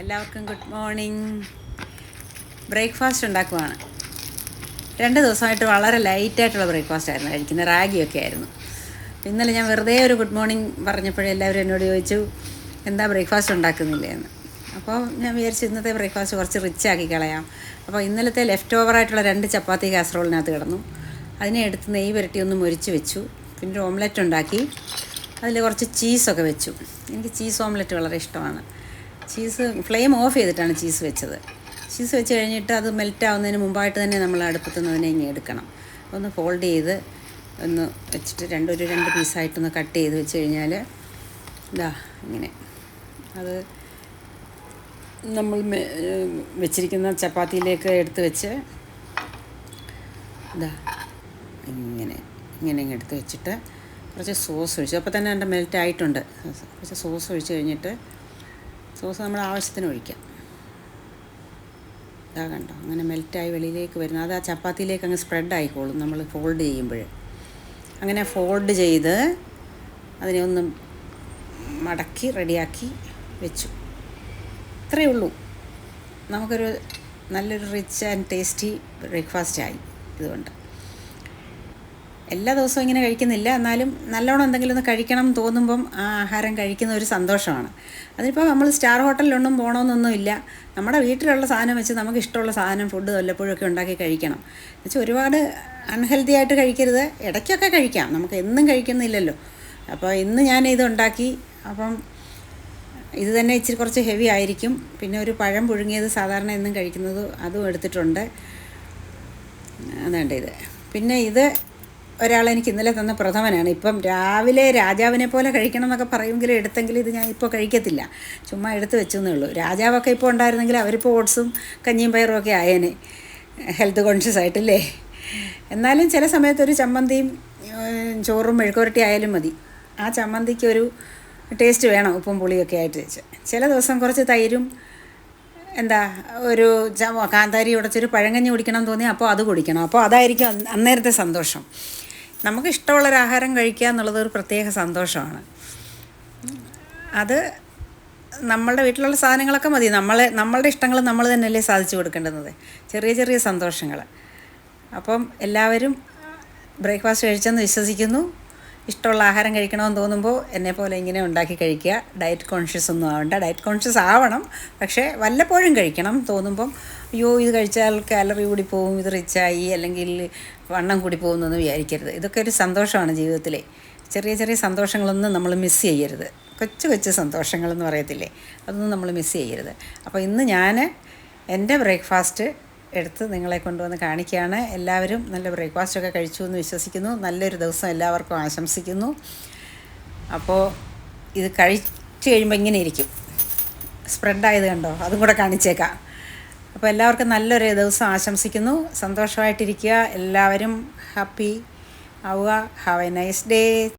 എല്ലാവർക്കും good morning breakfast ഉണ്ടാക്കുവാണ്. രണ്ട് ദിവസമായിട്ട് വളരെ ലൈറ്റായിട്ടുള്ള ബ്രേക്ക്ഫാസ്റ്റ് ആയിരുന്നു. കഴിക്കുന്നത് റാഗിയൊക്കെ ആയിരുന്നു. ഇന്നലെ ഞാൻ വെറുതെ ഒരു ഗുഡ് മോർണിംഗ് പറഞ്ഞപ്പോഴേ എല്ലാവരും എന്നോട് ചോദിച്ചു എന്താ ബ്രേക്ക്ഫാസ്റ്റ് ഉണ്ടാക്കുന്നില്ല? എന്ന്. അപ്പോൾ ഞാൻ വിചാരിച്ചു ഇന്നത്തെ ബ്രേക്ക്ഫാസ്റ്റ് കുറച്ച് റിച്ച് ആക്കി കളയാം. അപ്പോൾ ഇന്നലത്തെ ലെഫ്റ്റ് ഓവറായിട്ടുള്ള രണ്ട് ചപ്പാത്തി കാസറോളിനകത്ത് കിടന്നു. അതിനെ എടുത്ത് നെയ്യ് പുരട്ടി ഒന്ന് മുരിച്ച് വെച്ചു. പിന്നെ ഒരു ഓംലെറ്റ് ഉണ്ടാക്കി. അതിൽ കുറച്ച് ചീസൊക്കെ വെച്ചു. എനിക്ക് ചീസ് ഓംലെറ്റ് വളരെ ഇഷ്ടമാണ്. ചീസ് ഫ്ലെയിം ഓഫ് ചെയ്തിട്ടാണ് ചീസ് വെച്ചത്. ചീസ് വെച്ച് കഴിഞ്ഞിട്ട് അത് മെൽറ്റ് ആവുന്നതിന് മുമ്പായിട്ട് തന്നെ നമ്മൾ അടുപ്പത്ത് നിന്ന് അതിനെ ഇങ്ങനെ എടുക്കണം. ഒന്ന് ഫോൾഡ് ചെയ്ത് ഒന്ന് വെച്ചിട്ട് രണ്ടൊരു രണ്ട് പീസായിട്ടൊന്ന് കട്ട് ചെയ്ത് വെച്ച് കഴിഞ്ഞാൽ ഇതാ ഇങ്ങനെ. അത് നമ്മൾ വെച്ചിരിക്കുന്ന ചപ്പാത്തിയിലേക്ക് എടുത്ത് വെച്ച് ഇതാ ഇങ്ങനെ ഇങ്ങനെ ഇങ്ങ് എടുത്ത് വെച്ചിട്ട് കുറച്ച് സോസ് ഒഴിച്ചു. അപ്പോൾ തന്നെ എന്റെ മെൽറ്റ് ആയിട്ടുണ്ട്. കുറച്ച് സോസ് ഒഴിച്ച് കഴിഞ്ഞിട്ട് സോസ് നമ്മുടെ ആവശ്യത്തിന് ഒഴിക്കാം. ഇതാ കണ്ടോ അങ്ങനെ മെൽറ്റായി വെളിയിലേക്ക് വരുന്നത് അത് ആ ചപ്പാത്തിയിലേക്ക് അങ്ങ് സ്പ്രെഡ് ആയിക്കോളും നമ്മൾ ഫോൾഡ് ചെയ്യുമ്പോൾ. അങ്ങനെ ഫോൾഡ് ചെയ്ത് അതിനെ ഒന്ന് മടക്കി റെഡിയാക്കി വെച്ചു. ഇത്രയേ ഉള്ളൂ. നമുക്കൊരു നല്ലൊരു റിച്ച് ആൻഡ് ടേസ്റ്റി ബ്രേക്ക്ഫാസ്റ്റ് ആയി ഇതുകൊണ്ട്. എല്ലാ ദിവസവും ഇങ്ങനെ കഴിക്കുന്നില്ല. എന്നാലും നല്ലോണം എന്തെങ്കിലും ഒന്ന് കഴിക്കണം തോന്നുമ്പം ആ ആഹാരം കഴിക്കുന്ന ഒരു സന്തോഷമാണ്. അതിനിപ്പോൾ നമ്മൾ സ്റ്റാർ ഹോട്ടലിലൊന്നും പോകണമെന്നൊന്നുമില്ല നമ്മുടെ വീട്ടിലുള്ള സാധനം വെച്ച് നമുക്ക് ഇഷ്ടമുള്ള സാധനം ഫുഡ് വല്ലപ്പോഴൊക്കെ ഉണ്ടാക്കി കഴിക്കണം. എന്നുവെച്ചാൽ ഒരുപാട് അൺഹെൽത്തി ആയിട്ട് കഴിക്കരുത്. ഇടയ്ക്കൊക്കെ കഴിക്കാം. നമുക്ക് എന്നും കഴിക്കുന്നില്ലല്ലോ. അപ്പോൾ ഇന്ന് ഞാൻ ഇത് ഉണ്ടാക്കി. അപ്പം ഇത് തന്നെ ഇച്ചിരി കുറച്ച് ഹെവി ആയിരിക്കും. പിന്നെ ഒരു പഴം പുഴുങ്ങിയത് സാധാരണ എന്നും കഴിക്കുന്നത് അതും എടുത്തിട്ടുണ്ട്. അതേണ്ട ഇത്. പിന്നെ ഇത് ഒരാൾ എനിക്ക് ഇന്നലെ തന്ന പ്രഥമനാണ്. ഇപ്പം രാവിലെ രാജാവിനെ പോലെ കഴിക്കണം എന്നൊക്കെ പറയുമെങ്കിലും എടുത്തെങ്കിലും ഇത് ഞാൻ ഇപ്പോൾ കഴിക്കത്തില്ല. ചുമ്മാ എടുത്ത് വെച്ചെന്നേ ഉള്ളൂ. രാജാവൊക്കെ ഇപ്പോൾ ഉണ്ടായിരുന്നെങ്കിൽ അവരിപ്പോൾ ഓട്സും കഞ്ഞിയും പയറും ഒക്കെ ആയേനെ. ഹെൽത്ത് കോൺഷ്യസ് ആയിട്ടില്ലേ? എന്നാലും ചില സമയത്ത് ഒരു ചമ്മന്തിയും ചോറും മെഴുക്കുരട്ടി ആയാലും മതി. ആ ചമ്മന്തിക്ക് ഒരു ടേസ്റ്റ് വേണം ഉപ്പും പുളിയൊക്കെ ആയിട്ട് വെച്ച്. ചില ദിവസം കുറച്ച് തൈരും എന്താ ഒരു കാന്താരി ഉടച്ചൊരു പഴങ്കഞ്ഞി കുടിക്കണം എന്ന് തോന്നി അപ്പോൾ അത് കുടിക്കണം. അപ്പോൾ അതായിരിക്കും അന്നേരത്തെ സന്തോഷം. നമുക്ക് ഇഷ്ടമുള്ളൊരു ആഹാരം കഴിക്കുക എന്നുള്ളത് ഒരു പ്രത്യേക സന്തോഷമാണ്. അത് നമ്മളുടെ വീട്ടിലുള്ള സാധനങ്ങളൊക്കെ മതി. നമ്മളെ നമ്മളുടെ ഇഷ്ടങ്ങൾ നമ്മൾ തന്നെയല്ലേ സാധിച്ചു കൊടുക്കേണ്ടുന്നത്. ചെറിയ ചെറിയ സന്തോഷങ്ങൾ. അപ്പം എല്ലാവരും ബ്രേക്ക്ഫാസ്റ്റ് കഴിച്ചെന്ന് വിശ്വസിക്കുന്നു. ഇഷ്ടമുള്ള ആഹാരം കഴിക്കണമെന്ന് തോന്നുമ്പോൾ എന്നെ പോലെ ഇങ്ങനെ ഉണ്ടാക്കി കഴിക്കുക. ഡയറ്റ് കോൺഷ്യസ് ഒന്നും ആവണ്ട. ഡയറ്റ് കോൺഷ്യസ് ആവണം. പക്ഷേ വല്ലപ്പോഴും കഴിക്കണം തോന്നുമ്പം അയ്യോ ഇത് കഴിച്ചാൽ കാലറി കൂടി പോകും ഇത് റിച്ചായി അല്ലെങ്കിൽ വണ്ണം കൂടി പോകുമെന്നൊന്നും വിചാരിക്കരുത്. ഇതൊക്കെ ഒരു സന്തോഷമാണ് ജീവിതത്തിലെ. ചെറിയ ചെറിയ സന്തോഷങ്ങളൊന്നും നമ്മൾ മിസ് ചെയ്യരുത്. കൊച്ചു കൊച്ചു സന്തോഷങ്ങളെന്ന് പറയത്തില്ലേ? അതൊന്നും നമ്മൾ മിസ് ചെയ്യരുത്. അപ്പോൾ ഇന്ന് ഞാൻ എന്റെ ബ്രേക്ക്ഫാസ്റ്റ് എടുത്ത് നിങ്ങളെ കൊണ്ടുവന്ന് കാണിക്കുകയാണ്. എല്ലാവരും നല്ല ബ്രേക്ക്ഫാസ്റ്റൊക്കെ കഴിച്ചു എന്ന് വിശ്വസിക്കുന്നു. നല്ലൊരു ദിവസം എല്ലാവർക്കും ആശംസിക്കുന്നു. അപ്പോൾ ഇത് കഴിച്ചു കഴിയുമ്പോൾ ഇങ്ങനെ ഇരിക്കും. സ്പ്രെഡായത് കണ്ടോ? അതും കൂടെ കാണിച്ചേക്കാം. അപ്പോൾ എല്ലാവർക്കും നല്ലൊരു ദിവസം ആശംസിക്കുന്നു. സന്തോഷമായിട്ടിരിക്കുക. എല്ലാവരും ഹാപ്പി ആവുക. Have a nice day.